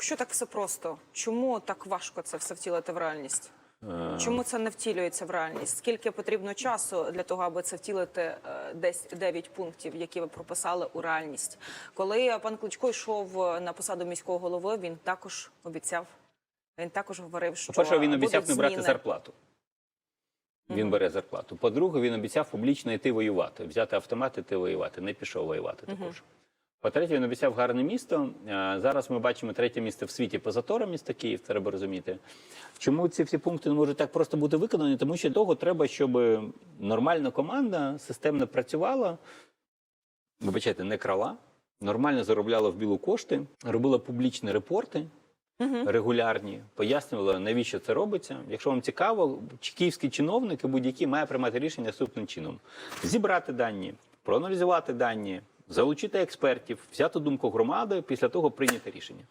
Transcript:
Якщо так все просто, чому так важко це все втілити в реальність? Е, Чому це не втілюється в реальність? Скільки потрібно часу для того, аби це втілити е, десь 9 пунктів, які ви прописали у реальність? Коли пан Кличко йшов на посаду міського голови, він також обіцяв. Він також говорив, що По-перше, він обіцяв не брати зміни. зарплату. Він бере зарплату. По-друге, він обіцяв публічно йти воювати, взяти автомат і йти воювати. Не пішов воювати також. По-третє, він обіцяв гарне місто. Зараз ми бачимо третє місце в світі по заторам міста Київ, треба розуміти. Чому ці всі пункти не можуть так просто бути виконані? Тому що того треба, щоб нормальна команда системно працювала, вибачайте, не крала, нормально заробляла в білу кошти, робила публічні репорти регулярні, пояснювала, навіщо це робиться. Якщо вам цікаво, чи київський чиновник будь-який має приймати рішення наступним чином: зібрати дані, проаналізувати дані, залучити експертів, взяти думку громади, після того прийняти рішення.